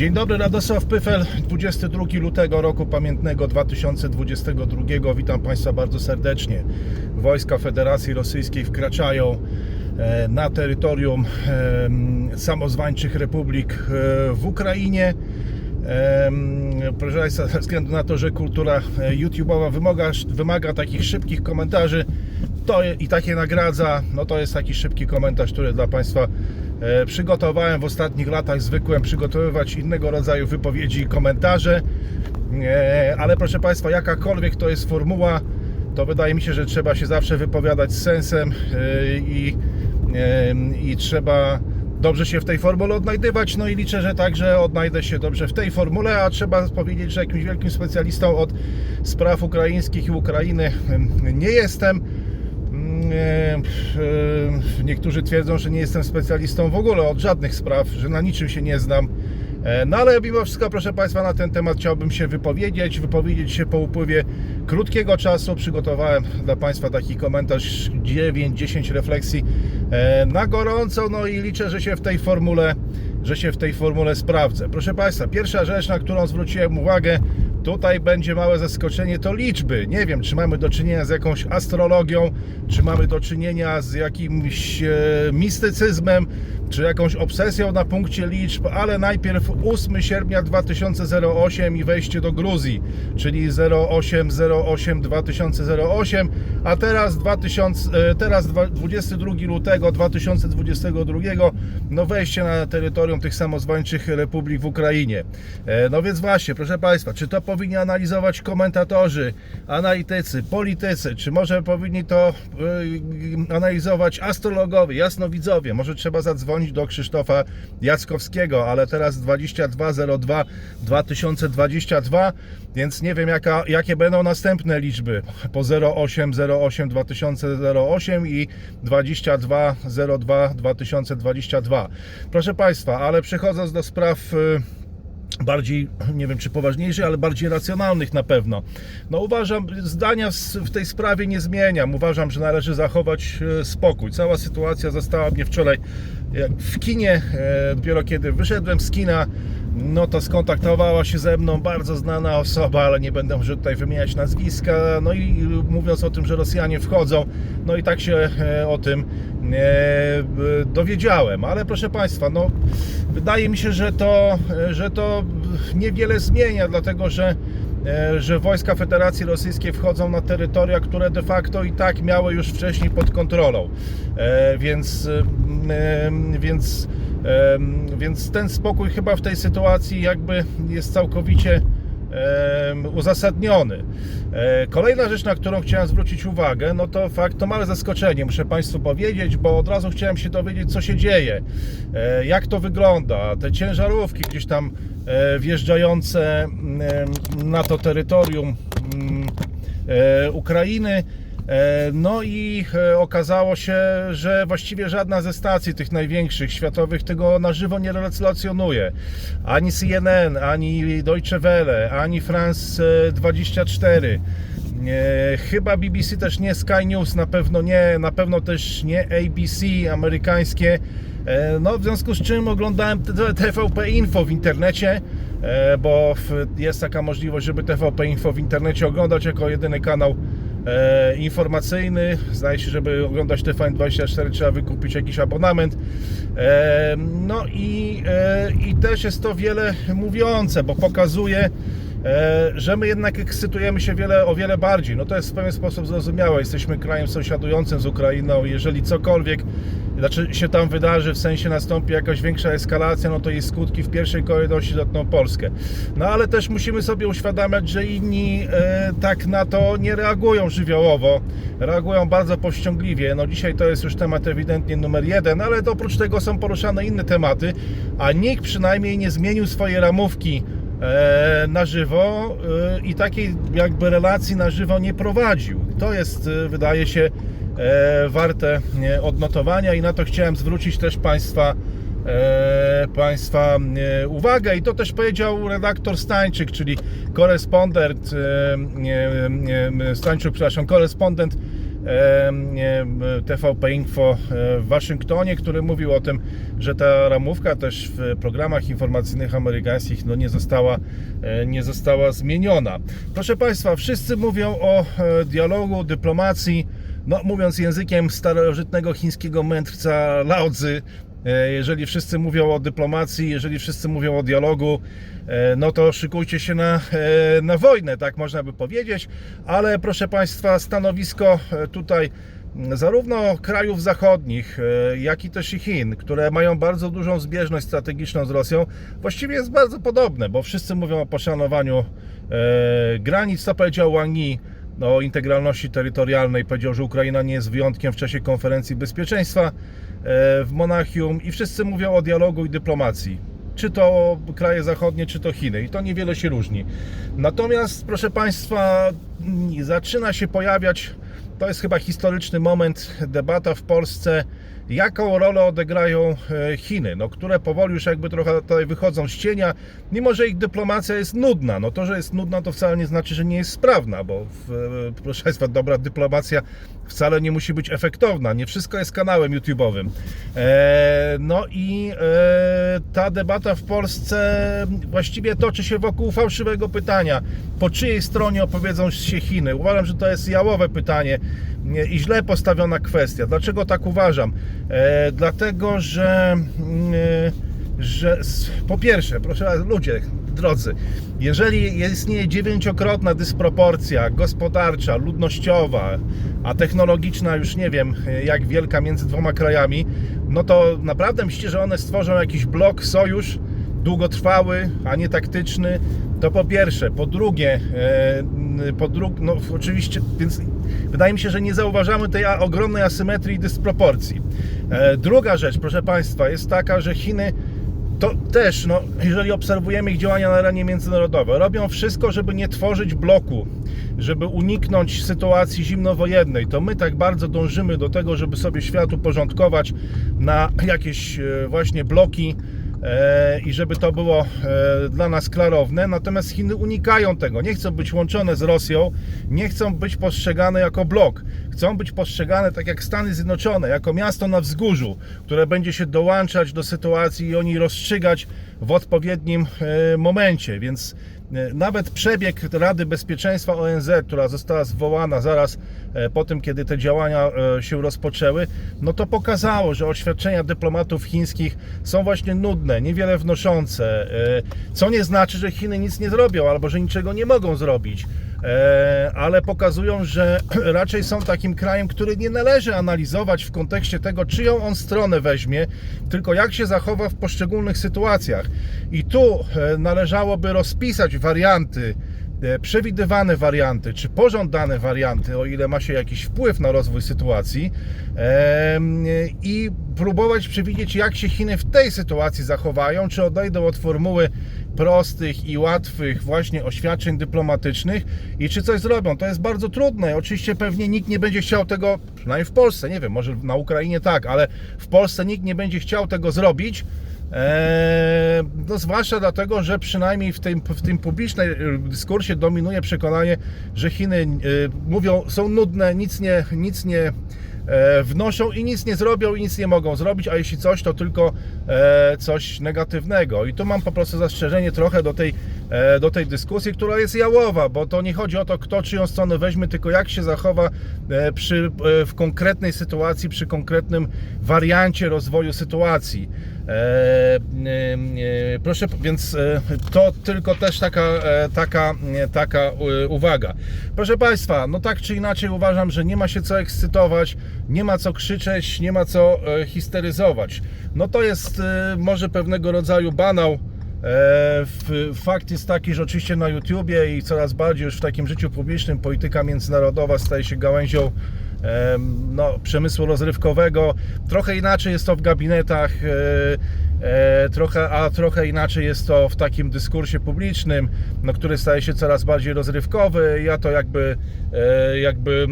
Dzień dobry, Radosław Pyfel, 22 lutego roku pamiętnego 2022. Witam Państwa bardzo serdecznie. Wojska Federacji Rosyjskiej wkraczają e, na terytorium e, samozwańczych republik e, w Ukrainie. Proszę Państwa, ze względu na to, że kultura YouTube'owa wymaga, wymaga takich szybkich komentarzy to i takie nagradza, no to jest taki szybki komentarz, który dla Państwa przygotowałem w ostatnich latach. Zwykłem przygotowywać innego rodzaju wypowiedzi i komentarze, E, ale proszę Państwa, jakakolwiek to jest formuła, to wydaje mi się, że trzeba się zawsze wypowiadać z sensem e, i, e, i trzeba dobrze się w tej formule odnajdywać. No i liczę, że także odnajdę się dobrze w tej formule, a trzeba powiedzieć, że jakimś wielkim specjalistą od spraw ukraińskich i Ukrainy nie jestem. Niektórzy twierdzą, że nie jestem specjalistą w ogóle od żadnych spraw, że na niczym się nie znam. E, No ale mimo wszystko, proszę Państwa, na ten temat chciałbym się wypowiedzieć, wypowiedzieć się po upływie krótkiego czasu. Przygotowałem dla Państwa taki komentarz 9-10 refleksji e, na gorąco, no i liczę, że się w tej formule, że się w tej formule sprawdzę. Proszę Państwa, pierwsza rzecz, na którą zwróciłem uwagę, Tutaj będzie małe zaskoczenie, to liczby. Nie wiem, czy mamy do czynienia z jakąś astrologią, czy mamy do czynienia z jakimś e, mistycyzmem, czy jakąś obsesją na punkcie liczb, ale najpierw 8 sierpnia 2008 i wejście do Gruzji, czyli 0808 2008, a teraz 2000, e, teraz dwa- 22 lutego 2022, no wejście na terytorium tych samozwańczych republik w Ukrainie. E, No więc właśnie, proszę Państwa, czy to powinni analizować komentatorzy, analitycy, politycy, czy może powinni to e, analizować astrologowie, jasnowidzowie, może trzeba zadzwonić do Krzysztofa Jackowskiego, ale teraz 2202 2022, więc nie wiem jaka, jakie będą następne liczby po 0808 2008 i 2202 2022. Proszę Państwa, ale przechodząc do spraw y, bardziej, nie wiem czy poważniejszych, ale bardziej racjonalnych na pewno. No uważam, zdania w, tej sprawie nie zmieniam. Uważam, że należy zachować e, spokój. Cała sytuacja została mnie wczoraj jak w kinie, e, dopiero kiedy wyszedłem z kina, no to skontaktowała się ze mną bardzo znana osoba, ale nie będę może tutaj wymieniać nazwiska, no i mówiąc o tym, że Rosjanie wchodzą, no i tak się e, o tym e, dowiedziałem, ale proszę Państwa, no wydaje mi się, że to, że to niewiele zmienia, dlatego że e, że wojska Federacji Rosyjskiej wchodzą na terytoria, które de facto i tak miały już wcześniej pod kontrolą. E, Więc, e, więc, więc ten spokój chyba w tej sytuacji jakby jest całkowicie uzasadniony. E, Kolejna rzecz, na którą chciałem zwrócić uwagę, no to fakt, to małe zaskoczenie, muszę Państwu powiedzieć, bo od razu chciałem się dowiedzieć, co się dzieje, e, jak to wygląda. Te ciężarówki gdzieś tam e, wjeżdżające na to terytorium mm, Ukrainy. E, No i e, okazało się, że właściwie żadna ze stacji tych największych światowych tego na żywo nie relacjonuje. Ani CNN, ani Deutsche Welle, ani France e, 24. E, Chyba BBC też nie, Sky News na pewno nie, na pewno też nie ABC amerykańskie. No, w związku z czym oglądałem TVP Info w internecie, bo jest taka możliwość, żeby TVP Info w internecie oglądać jako jedyny kanał e, informacyjny. Zdaje się, żeby oglądać TVN24 trzeba wykupić jakiś abonament. E, no i, e, i też jest to wiele mówiące, bo pokazuje, że my jednak ekscytujemy się wiele, o wiele bardziej. No to jest w pewien sposób zrozumiałe. Jesteśmy krajem sąsiadującym z Ukrainą. Jeżeli cokolwiek znaczy się tam wydarzy, w sensie nastąpi jakaś większa eskalacja, no to jej skutki w pierwszej kolejności dotkną Polskę. No ale też musimy sobie uświadamiać, że inni e, tak na to nie reagują żywiołowo, reagują bardzo powściągliwie. No dzisiaj to jest już temat ewidentnie numer jeden, ale oprócz tego są poruszane inne tematy, a nikt przynajmniej nie zmienił swojej ramówki e, na żywo e, i takiej jakby relacji na żywo nie prowadził. To jest, e, wydaje się, e, warte e, odnotowania i na to chciałem zwrócić też Państwa e, Państwa e, uwagę i to też powiedział redaktor Stańczyk, czyli korespondent e, e, e, Stańczyk, przepraszam, korespondent e, TVP Info w Waszyngtonie, który mówił o tym, że ta ramówka też w programach informacyjnych amerykańskich no, nie, została, e, nie została zmieniona. Proszę Państwa, wszyscy mówią o e, dialogu, dyplomacji, no, mówiąc językiem starożytnego chińskiego mędrca Lao Tzu, e, jeżeli wszyscy mówią o dyplomacji, jeżeli wszyscy mówią o dialogu, e, no to szykujcie się na, e, na wojnę, tak można by powiedzieć. Ale proszę Państwa, stanowisko e, tutaj zarówno krajów zachodnich, e, jak i też i Chin, które mają bardzo dużą zbieżność strategiczną z Rosją, właściwie jest bardzo podobne, bo wszyscy mówią o poszanowaniu e, granic, co powiedział Wang Yi o integralności terytorialnej. Powiedział, że Ukraina nie jest wyjątkiem w czasie konferencji bezpieczeństwa e, w Monachium i wszyscy mówią o dialogu i dyplomacji. Czy to kraje zachodnie, czy to Chiny. I to niewiele się różni. Natomiast, proszę Państwa, zaczyna się pojawiać, to jest chyba historyczny moment, debata w Polsce, jaką rolę odegrają e, Chiny, no, które powoli już jakby trochę tutaj wychodzą z cienia, mimo że ich dyplomacja jest nudna. No to, że jest nudna, to wcale nie znaczy, że nie jest sprawna, bo w, e, proszę Państwa, dobra dyplomacja wcale nie musi być efektowna. Nie wszystko jest kanałem YouTube'owym. E, no i e, ta debata w Polsce właściwie toczy się wokół fałszywego pytania. Po czyjej stronie opowiedzą się Chiny? Uważam, że to jest jałowe pytanie nie, i źle postawiona kwestia. Dlaczego tak uważam? E, dlatego, że, mm, że po pierwsze, proszę ludzie drodzy, jeżeli istnieje dziewięciokrotna dysproporcja gospodarcza, ludnościowa, a technologiczna już nie wiem jak wielka między dwoma krajami, no to naprawdę myślicie, że one stworzą jakiś blok, sojusz długotrwały, a nie taktyczny, to po pierwsze. Po drugie, e, po dru- no oczywiście, więc wydaje mi się, że nie zauważamy tej ogromnej asymetrii i dysproporcji. E, Druga rzecz, proszę Państwa, jest taka, że Chiny to też, no, jeżeli obserwujemy ich działania na arenie międzynarodowej, robią wszystko, żeby nie tworzyć bloku, żeby uniknąć sytuacji zimnowojennej. To my tak bardzo dążymy do tego, żeby sobie świat uporządkować na jakieś e, właśnie bloki i żeby to było e, dla nas klarowne. Natomiast Chiny unikają tego. Nie chcą być łączone z Rosją, nie chcą być postrzegane jako blok. Chcą być postrzegane tak jak Stany Zjednoczone, jako miasto na wzgórzu, które będzie się dołączać do sytuacji i oni rozstrzygać w odpowiednim e, momencie. Więc e, nawet przebieg Rady Bezpieczeństwa ONZ, która została zwołana zaraz e, po tym, kiedy te działania e, się rozpoczęły, no to pokazało, że oświadczenia dyplomatów chińskich są właśnie nudne, niewiele wnoszące, e, co nie znaczy, że Chiny nic nie zrobią albo że niczego nie mogą zrobić. E, ale pokazują, że raczej są takim krajem, który nie należy analizować w kontekście tego, czyją on stronę weźmie, tylko jak się zachowa w poszczególnych sytuacjach. I tu e, należałoby rozpisać warianty, e, przewidywane warianty, czy pożądane warianty, o ile ma się jakiś wpływ na rozwój sytuacji i próbować przewidzieć, jak się Chiny w tej sytuacji zachowają, czy odejdą od formuły prostych i łatwych właśnie oświadczeń dyplomatycznych i czy coś zrobią. To jest bardzo trudne. Oczywiście pewnie nikt nie będzie chciał tego, przynajmniej w Polsce, nie wiem, może na Ukrainie tak, ale w Polsce nikt nie będzie chciał tego zrobić. Eee, no zwłaszcza dlatego, że przynajmniej w tym, w tym publicznym dyskursie dominuje przekonanie, że Chiny e, mówią, są nudne, nic nie, nic nie wnoszą i nic nie zrobią i nic nie mogą zrobić, a jeśli coś, to tylko e, coś negatywnego. I tu mam po prostu zastrzeżenie trochę do tej, e, do tej dyskusji, która jest jałowa, bo to nie chodzi o to, kto czyją stronę weźmie, tylko jak się zachowa e, przy, e, w konkretnej sytuacji, przy konkretnym wariancie rozwoju sytuacji. E, e, e, proszę, więc e, to tylko też taka, e, taka, e, taka e, uwaga. Proszę Państwa, no tak czy inaczej uważam, że nie ma się co ekscytować, nie ma co krzyczeć, nie ma co e, histeryzować. No to jest e, może pewnego rodzaju banał. E, Fakt jest taki, że oczywiście na YouTubie i coraz bardziej już w takim życiu publicznym polityka międzynarodowa staje się gałęzią no, przemysłu rozrywkowego. Trochę inaczej jest to w gabinetach, e, e, a trochę inaczej jest to w takim dyskursie publicznym, no, który staje się coraz bardziej rozrywkowy. Ja to jakby, jakby,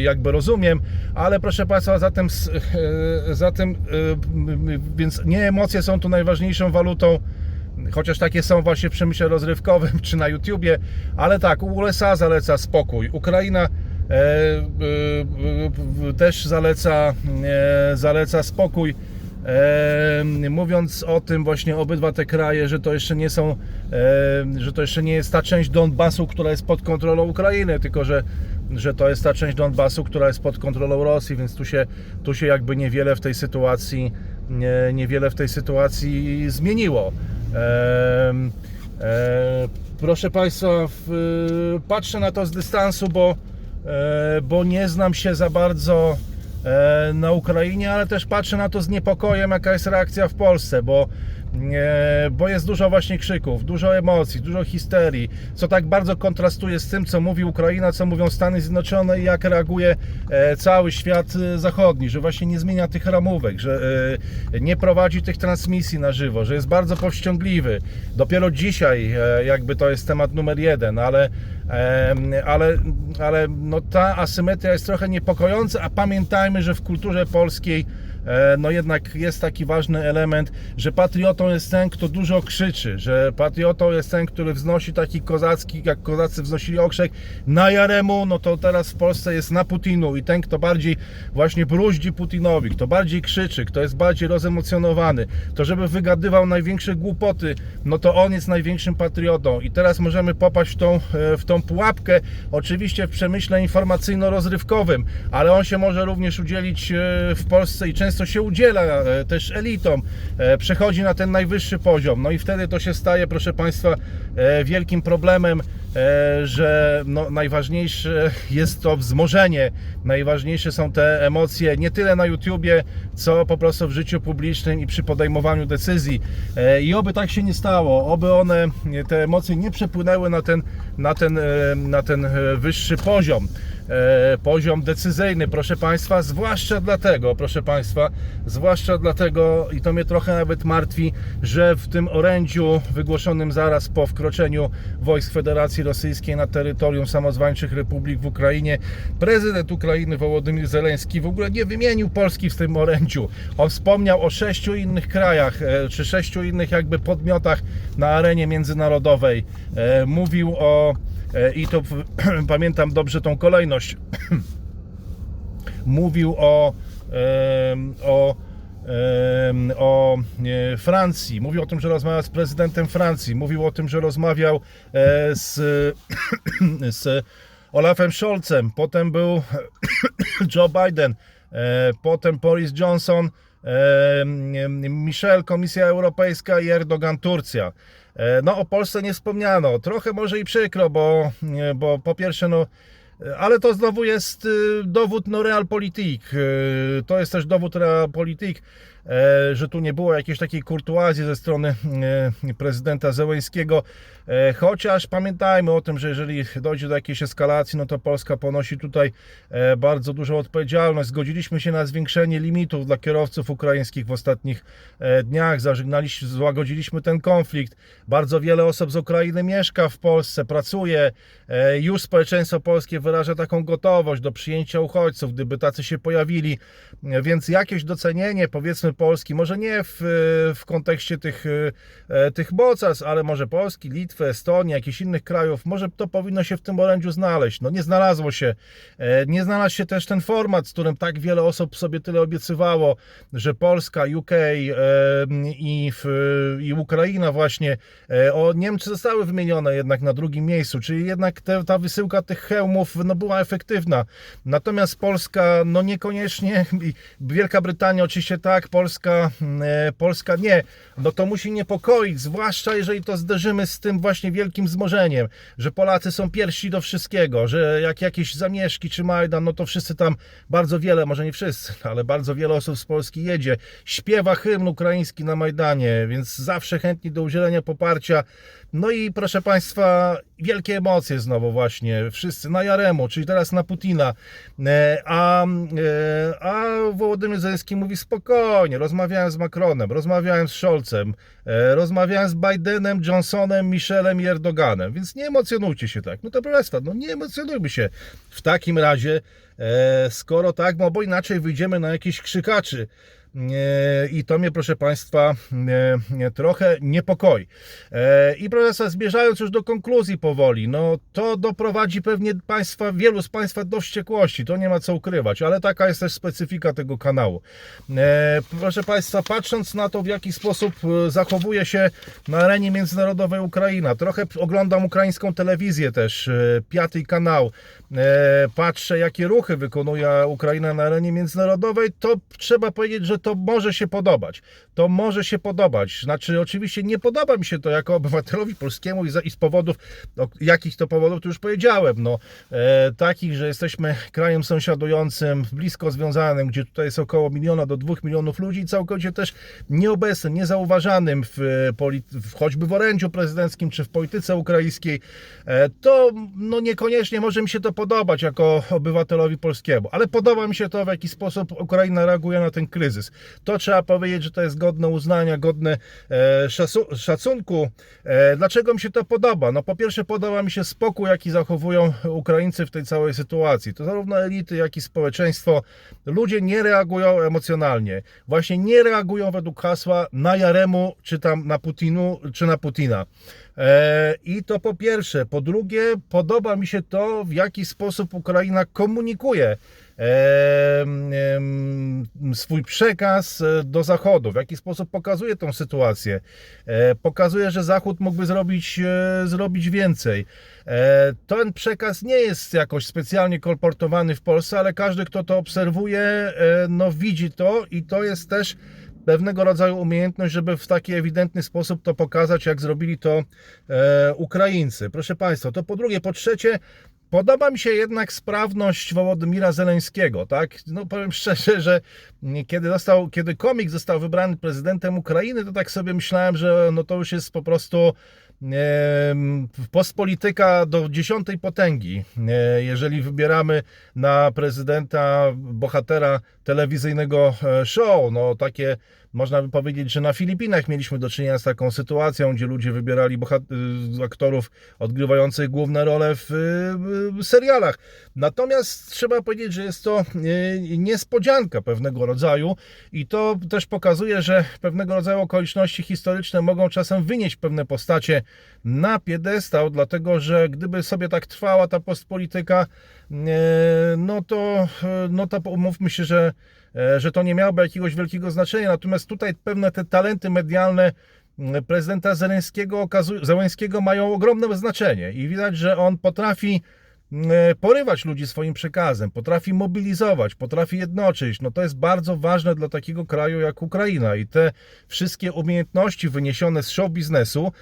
jakby rozumiem, ale proszę Państwa, zatem, zatem więc nie emocje są tu najważniejszą walutą. Chociaż takie są właśnie w przemyśle rozrywkowym czy na YouTubie, ale tak, USA zaleca spokój. Ukraina e, też zaleca, e, zaleca spokój. E, mówiąc o tym właśnie obydwa te kraje, że to jeszcze nie są, e, że to jeszcze nie jest ta część Donbasu, która jest pod kontrolą Ukrainy, tylko że, że to jest ta część Donbasu, która jest pod kontrolą Rosji, więc tu się, tu się jakby niewiele w tej sytuacji nie, niewiele w tej sytuacji zmieniło. E, proszę Państwa, patrzę na to z dystansu, bo, e, bo nie znam się za bardzo e, na Ukrainie, ale też patrzę na to z niepokojem, jaka jest reakcja w Polsce, bo, bo jest dużo właśnie krzyków, dużo emocji, dużo histerii, co tak bardzo kontrastuje z tym, co mówi Ukraina, co mówią Stany Zjednoczone i jak reaguje e, cały świat e, zachodni, że właśnie nie zmienia tych ramówek, że e, nie prowadzi tych transmisji na żywo, że jest bardzo powściągliwy. Dopiero dzisiaj e, jakby to jest temat numer jeden, ale ale, ale no ta asymetria jest trochę niepokojąca, a pamiętajmy, że w kulturze polskiej e, no jednak jest taki ważny element, że patriotą jest ten, kto dużo krzyczy, że patriotą jest ten, który wznosi taki kozacki, jak kozacy wznosili okrzyk na Jaremu, no to teraz w Polsce jest na Putinu i ten, kto bardziej właśnie bruździ Putinowi, kto bardziej krzyczy, kto jest bardziej rozemocjonowany, to żeby wygadywał największe głupoty, no to on jest największym patriotą. I teraz możemy popaść w tą, e, w tą pułapkę, oczywiście w przemyśle informacyjno-rozrywkowym, ale on się może również udzielić e, w Polsce i często się udziela e, też elitom, e, przechodzi na ten najwyższy poziom, no i wtedy to się staje, proszę Państwa, e, wielkim problemem, że no, najważniejsze jest to wzmożenie, najważniejsze są te emocje nie tyle na YouTubie, co po prostu w życiu publicznym i przy podejmowaniu decyzji. I oby tak się nie stało, oby one, te emocje nie przepłynęły na ten, na ten, na ten wyższy poziom poziom decyzyjny, proszę Państwa, zwłaszcza dlatego, proszę Państwa, zwłaszcza dlatego i to mnie trochę nawet martwi, że w tym orędziu wygłoszonym zaraz po wkroczeniu wojsk Federacji Rosyjskiej na terytorium samozwańczych republik w Ukrainie, prezydent Ukrainy Wołodymyr Zeleński w ogóle nie wymienił Polski w tym orędziu. On wspomniał o sześciu innych krajach, e, czy sześciu innych jakby podmiotach na arenie międzynarodowej. E, Mówił o E, i to pamiętam dobrze tą kolejność. Mówił o, o, o e, Francji, mówił o tym, że rozmawiał z prezydentem Francji, mówił o tym, że rozmawiał e, z, z Olafem Scholzem, potem był Joe Biden, e, potem Boris Johnson, e, Michel, Komisja Europejska i Erdogan, Turcja. E, No o Polsce nie wspomniano. Trochę może i przykro, bo, e, bo po pierwsze no ale to znowu jest dowód no realpolitik. To jest też dowód realpolitik, e, że tu nie było jakiejś takiej kurtuazji ze strony e, prezydenta Zełęńskiego. E, Chociaż pamiętajmy o tym, że jeżeli dojdzie do jakiejś eskalacji, no to Polska ponosi tutaj e, bardzo dużą odpowiedzialność. Zgodziliśmy się na zwiększenie limitów dla kierowców ukraińskich w ostatnich e, dniach. Zażegnaliśmy, złagodziliśmy ten konflikt. Bardzo wiele osób z Ukrainy mieszka w Polsce, pracuje. E, Już społeczeństwo polskie wyraża taką gotowość do przyjęcia uchodźców, gdyby tacy się pojawili. E, Więc jakieś docenienie, powiedzmy, Polski, może nie w, w kontekście tych, e, tych mocarstw, ale może Polski, Litwy, Estonii, jakichś innych krajów, może to powinno się w tym orędziu znaleźć. No nie znalazło się. E, Nie znalazł się też ten format, z którym tak wiele osób sobie tyle obiecywało, że Polska, UK e, i, i Ukraina właśnie, o Niemcy zostały wymienione jednak na drugim miejscu, czyli jednak te, ta wysyłka tych hełmów no, była efektywna. Natomiast Polska, no niekoniecznie, Wielka Brytania oczywiście tak, Polska, e, Polska nie. No to musi niepokoić, zwłaszcza jeżeli to zderzymy z tym właśnie wielkim wzmożeniem, że Polacy są pierwsi do wszystkiego, że jak jakieś zamieszki czy Majdan, no to wszyscy tam, bardzo wiele, może nie wszyscy, ale bardzo wiele osób z Polski jedzie, śpiewa hymn ukraiński na Majdanie, więc zawsze chętni do udzielenia poparcia. No i proszę Państwa, wielkie emocje znowu właśnie, wszyscy na Jaremu, czyli teraz na Putina, E, a, e, a Wołodymyr Zelenski mówi spokojnie, rozmawiałem z Macronem, rozmawiałem z Scholzem, e, rozmawiałem z Bidenem, Johnsonem, Michelem i Erdoganem, więc nie emocjonujcie się tak. No to proszę Państwa, no nie emocjonujmy się w takim razie, skoro tak, no bo inaczej wyjdziemy na jakichś krzykaczy. E, I to mnie, proszę Państwa, e, trochę niepokoi. E, I proszę Państwa, zmierzając już do konkluzji powoli, no to doprowadzi pewnie Państwa, wielu z Państwa do wściekłości, to nie ma co ukrywać, ale taka jest też specyfika tego kanału. E, Proszę Państwa, patrząc na to, w jaki sposób e, zachowuje się na arenie międzynarodowej Ukraina, trochę oglądam ukraińską telewizję też, e, piąty kanał, e, patrzę, jakie ruchy wykonuje Ukraina na arenie międzynarodowej, to trzeba powiedzieć, że to może się podobać. To może się podobać. Znaczy, oczywiście nie podoba mi się to jako obywatelowi polskiemu i, za, i z powodów, o jakich to powodów, to już powiedziałem, no, e, takich, że jesteśmy krajem sąsiadującym, blisko związanym, gdzie tutaj jest około miliona do dwóch milionów ludzi całkowicie też nieobecnym, niezauważanym w, e, w choćby w orędziu prezydenckim czy w polityce ukraińskiej, e, to no niekoniecznie może mi się to podobać jako obywatelowi polskiemu, ale podoba mi się to, w jaki sposób Ukraina reaguje na ten kryzys. To trzeba powiedzieć, że to jest godne uznania, godne e, szacunku. E, Dlaczego mi się to podoba? No po pierwsze podoba mi się spokój, jaki zachowują Ukraińcy w tej całej sytuacji. To zarówno elity, jak i społeczeństwo. Ludzie nie reagują emocjonalnie. Właśnie nie reagują według hasła na Jaremu, czy tam na Putinu, czy na Putina. E, I to po pierwsze. Po drugie, podoba mi się to, w jaki sposób Ukraina komunikuje swój przekaz e, do Zachodu, w jaki sposób pokazuje tą sytuację. E, Pokazuje, że Zachód mógłby zrobić, e, zrobić więcej. Ten przekaz nie jest jakoś specjalnie kolportowany w Polsce, ale każdy, kto to obserwuje, no widzi to i to jest też pewnego rodzaju umiejętność, żeby w taki ewidentny sposób to pokazać, jak zrobili to Ukraińcy. Proszę Państwa, to po drugie. Po trzecie, podoba mi się jednak sprawność Wołodymira Zeleńskiego, tak? No powiem szczerze, że kiedy, został, kiedy komik został wybrany prezydentem Ukrainy, to tak sobie myślałem, że no to już jest po prostu postpolityka do dziesiątej potęgi. E, Jeżeli wybieramy na prezydenta bohatera telewizyjnego e, show, no takie można by powiedzieć, że na Filipinach mieliśmy do czynienia z taką sytuacją, gdzie ludzie wybierali aktorów odgrywających główne role w serialach. Natomiast trzeba powiedzieć, że jest to y, niespodzianka pewnego rodzaju i to też pokazuje, że pewnego rodzaju okoliczności historyczne mogą czasem wynieść pewne postacie na piedestał, dlatego że gdyby sobie tak trwała ta postpolityka, no to, y, no to umówmy się, że e, że to nie miałoby jakiegoś wielkiego znaczenia. Natomiast tutaj pewne te talenty medialne m, prezydenta Zeleńskiego, okazują, Zeleńskiego mają ogromne znaczenie i widać, że on potrafi m, e, porywać ludzi swoim przekazem, potrafi mobilizować, potrafi jednoczyć. No to jest bardzo ważne dla takiego kraju jak Ukraina i te wszystkie umiejętności wyniesione z show biznesu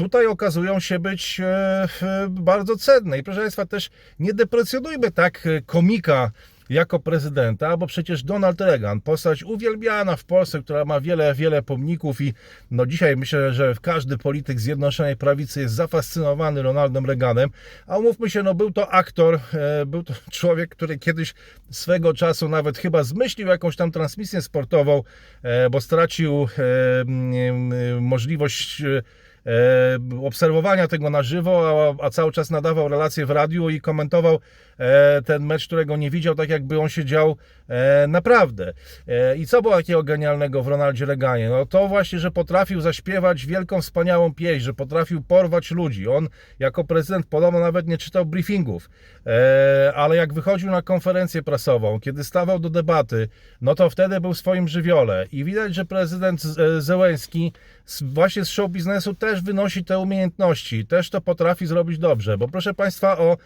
tutaj okazują się być e, bardzo cenne. I proszę Państwa, też nie deprecjonujmy tak e, komika jako prezydenta, bo przecież Donald Reagan, postać uwielbiana w Polsce, która ma wiele, wiele pomników i no dzisiaj myślę, że każdy polityk Zjednoczonej Prawicy jest zafascynowany Ronaldem Reaganem, a umówmy się, no był to aktor, e, był to człowiek, który kiedyś swego czasu nawet chyba zmyślił jakąś tam transmisję sportową, bo stracił możliwość obserwowania tego na żywo, a, a cały czas nadawał relacje w radiu i komentował e, ten mecz, którego nie widział, tak jakby on się dział e, naprawdę. E, I co było takiego genialnego w Ronaldzie Reganie? No to właśnie, że potrafił zaśpiewać wielką, wspaniałą pieśń, że potrafił porwać ludzi. On jako prezydent podobno nawet nie czytał briefingów, e, ale jak wychodził na konferencję prasową, kiedy stawał do debaty, no to wtedy był w swoim żywiole. I widać, że prezydent e, Zełenski właśnie z show biznesu też wynosi te umiejętności, też to potrafi zrobić dobrze, bo proszę Państwa o e,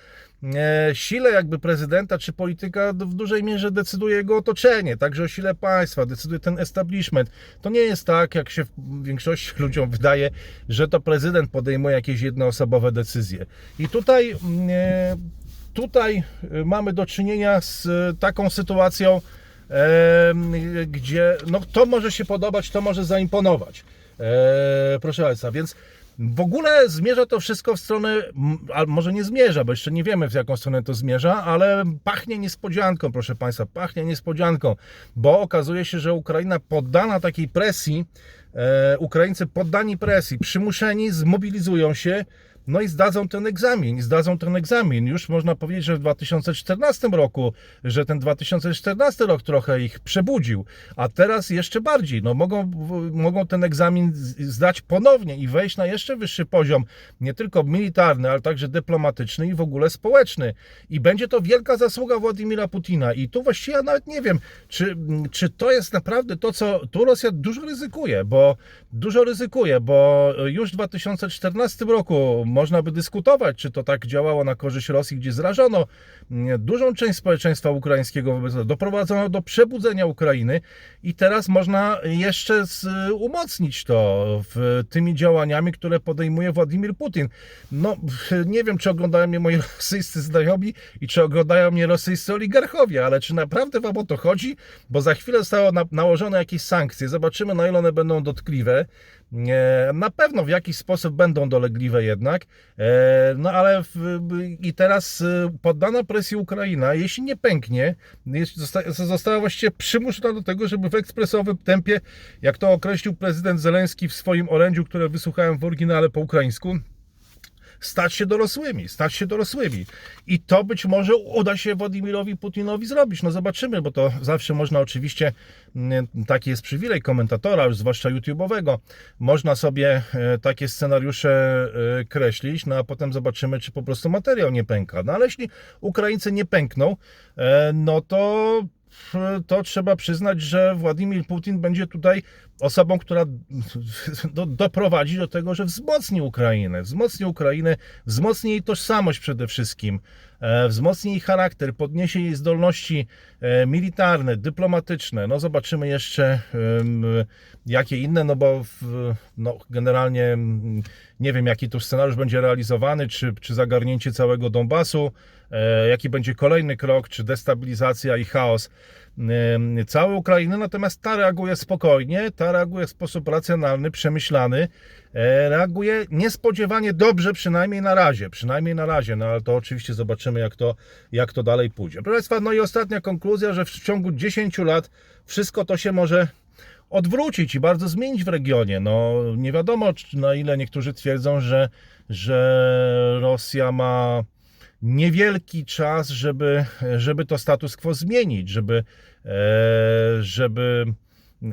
sile jakby prezydenta czy polityka w dużej mierze decyduje jego otoczenie, także o sile państwa, decyduje ten establishment. To nie jest tak, jak się większości ludziom wydaje, że to prezydent podejmuje jakieś jednoosobowe decyzje. I tutaj mm, e, tutaj e, mamy do czynienia z e, taką sytuacją, gdzie no, to może się podobać, to może zaimponować. E, proszę Państwa, więc w ogóle zmierza to wszystko w stronę, a może nie zmierza, bo jeszcze nie wiemy w jaką stronę to zmierza, ale pachnie niespodzianką, proszę Państwa, pachnie niespodzianką, bo okazuje się, że Ukraina poddana takiej presji e, Ukraińcy poddani presji, przymuszeni, zmobilizują się, no i zdadzą ten egzamin, zdadzą ten egzamin. Już można powiedzieć, że w 2014 roku, że ten 2014 rok trochę ich przebudził, a teraz jeszcze bardziej. No mogą, mogą ten egzamin zdać ponownie i wejść na jeszcze wyższy poziom, nie tylko militarny, ale także dyplomatyczny i w ogóle społeczny. I będzie to wielka zasługa Władimira Putina. I tu właściwie ja nawet nie wiem, czy, czy to jest naprawdę to, co tu Rosja dużo ryzykuje, bo dużo ryzykuje, bo już w 2014 roku można by dyskutować, czy to tak działało na korzyść Rosji, gdzie zrażono mm, dużą część społeczeństwa ukraińskiego, doprowadzono do przebudzenia Ukrainy i teraz można jeszcze umocnić to w, tymi działaniami, które podejmuje Władimir Putin. No, nie wiem, czy oglądają mnie moi rosyjscy znajomi i czy oglądają mnie rosyjscy oligarchowie, ale czy naprawdę wam o to chodzi? Bo za chwilę zostało na, nałożone jakieś sankcje. Zobaczymy, na ile one będą dotkliwe. E, Na pewno w jakiś sposób będą dolegliwe jednak, E, no ale w, i teraz e, poddana presji Ukraina, jeśli nie pęknie, została właściwie przymuszona do tego, żeby w ekspresowym tempie, jak to określił prezydent Zeleński w swoim orędziu, które wysłuchałem w oryginale po ukraińsku, stać się dorosłymi, stać się dorosłymi. I to być może uda się Władimirowi Putinowi zrobić. No zobaczymy, bo to zawsze można oczywiście, mm, taki jest przywilej komentatora, już zwłaszcza YouTube'owego, można sobie e, takie scenariusze e, kreślić, no a potem zobaczymy, czy po prostu materiał nie pęka. No ale jeśli Ukraińcy nie pękną, e, no to to trzeba przyznać, że Władimir Putin będzie tutaj osobą, która do, doprowadzi do tego, że wzmocni Ukrainę, wzmocni Ukrainę, wzmocni jej tożsamość przede wszystkim, wzmocni jej charakter, podniesie jej zdolności e, militarne, dyplomatyczne. No zobaczymy jeszcze jakie inne, no bo w, no, generalnie nie wiem jaki tu scenariusz będzie realizowany, czy, czy zagarnięcie całego Donbasu, e, jaki będzie kolejny krok, czy destabilizacja i chaos całej Ukrainy, natomiast ta reaguje spokojnie, ta reaguje w sposób racjonalny, przemyślany, e, reaguje niespodziewanie dobrze, przynajmniej na razie, przynajmniej na razie, no ale to oczywiście zobaczymy, jak to, jak to dalej pójdzie. Proszę Państwa, no i ostatnia konkluzja, że w ciągu 10 lat wszystko to się może odwrócić i bardzo zmienić w regionie. No nie wiadomo, na ile niektórzy twierdzą, że, że Rosja ma niewielki czas, żeby, żeby to status quo zmienić, żeby, e, żeby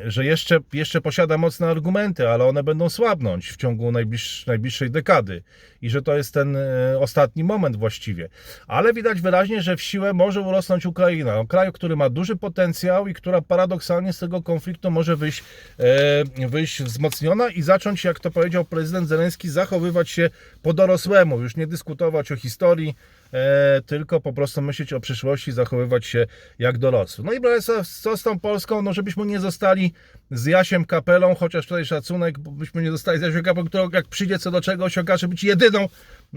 że jeszcze, jeszcze posiada mocne argumenty, ale one będą słabnąć w ciągu najbliż, najbliższej dekady i że to jest ten e, ostatni moment właściwie. Ale widać wyraźnie, że w siłę może urosnąć Ukraina, kraj, który ma duży potencjał i która paradoksalnie z tego konfliktu może wyjść, e, wyjść wzmocniona i zacząć, jak to powiedział prezydent Zeleński, zachowywać się po dorosłemu, już nie dyskutować o historii, e, tylko po prostu myśleć o przyszłości, zachowywać się jak dorosły. No i Bolesław, co z tą Polską? No żebyśmy nie zostali z Jasiem Kapelą, chociaż tutaj szacunek, byśmy nie zostali z Jasiem Kapelą, która jak przyjdzie co do czego się okaże być jedyną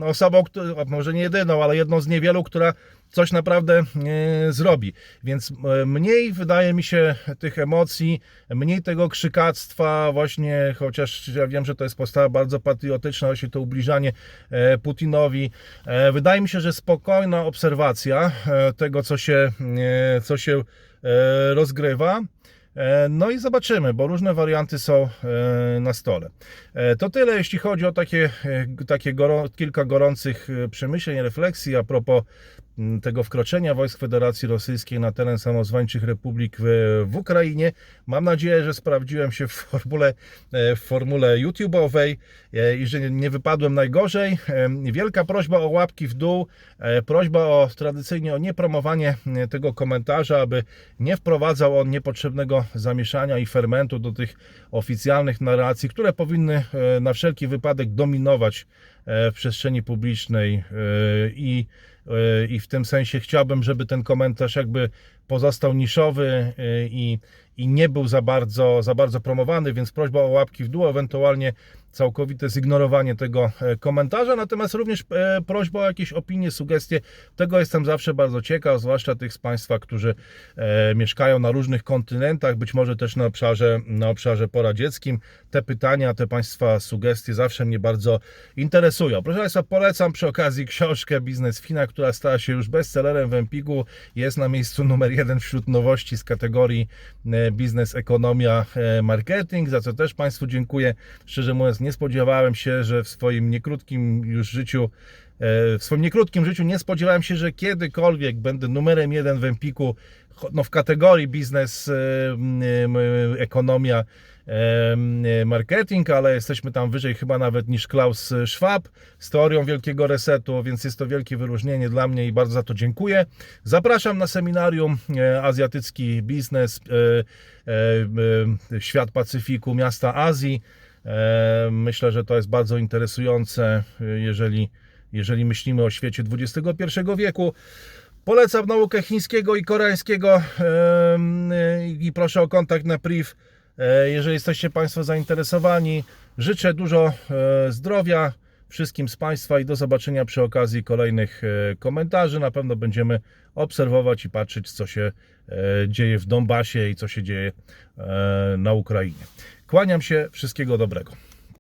osobą, która, może nie jedyną, ale jedną z niewielu, która coś naprawdę e, zrobi. Więc e, mniej wydaje mi się tych emocji, mniej tego krzykactwa właśnie, chociaż ja wiem, że to jest postawa bardzo patriotyczna, właśnie to ubliżanie e, Putinowi. Wydaje mi się, że spokojna obserwacja tego, co się, co się rozgrywa. No i zobaczymy, bo różne warianty są na stole. To tyle, jeśli chodzi o takie, takie goro, kilka gorących przemyśleń, refleksji a propos tego wkroczenia wojsk Federacji Rosyjskiej na teren samozwańczych republik w, w Ukrainie. Mam nadzieję, że sprawdziłem się w formule, e, w formule YouTube'owej e, i że nie wypadłem najgorzej. E, Wielka prośba o łapki w dół, prośba o tradycyjnie o niepromowanie tego komentarza, aby nie wprowadzał on niepotrzebnego zamieszania i fermentu do tych oficjalnych narracji, które powinny na wszelki wypadek dominować w przestrzeni publicznej e, i, e, i w tym sensie chciałbym, żeby ten komentarz jakby pozostał niszowy e, i, i nie był za bardzo, za bardzo promowany, więc prośba o łapki w dół, ewentualnie całkowite zignorowanie tego e, komentarza, natomiast również e, prośba o jakieś opinie, sugestie. Tego jestem zawsze bardzo ciekaw, zwłaszcza tych z Państwa, którzy e, mieszkają na różnych kontynentach, być może też na obszarze, na obszarze poradzieckim. Te pytania, te Państwa sugestie zawsze mnie bardzo interesują. Proszę Państwa, polecam przy okazji książkę Biznes Fina, która stała się już bestsellerem w Empiku. Jest na miejscu numer jeden wśród nowości z kategorii e, biznes, ekonomia, e, marketing, za co też Państwu dziękuję. Szczerze mówiąc, nie spodziewałem się, że w swoim niekrótkim już życiu e, w swoim niekrótkim życiu nie spodziewałem się, że kiedykolwiek będę numerem jeden w Empiku no w kategorii biznes, ekonomia, marketing, ale jesteśmy tam wyżej chyba nawet niż Klaus Schwab z teorią wielkiego resetu, więc jest to wielkie wyróżnienie dla mnie i bardzo za to dziękuję. Zapraszam na seminarium e, Azjatycki Biznes, e, e, Świat Pacyfiku, Miasta Azji. Myślę, że to jest bardzo interesujące, jeżeli, jeżeli myślimy o świecie XXI wieku. Polecam naukę chińskiego i koreańskiego i proszę o kontakt na priv, jeżeli jesteście Państwo zainteresowani. Życzę dużo e, zdrowia wszystkim z Państwa i do zobaczenia przy okazji kolejnych e, komentarzy. Na pewno będziemy obserwować i patrzeć, co się e, dzieje w Donbasie i co się dzieje e, na Ukrainie. Kłaniam się, wszystkiego dobrego.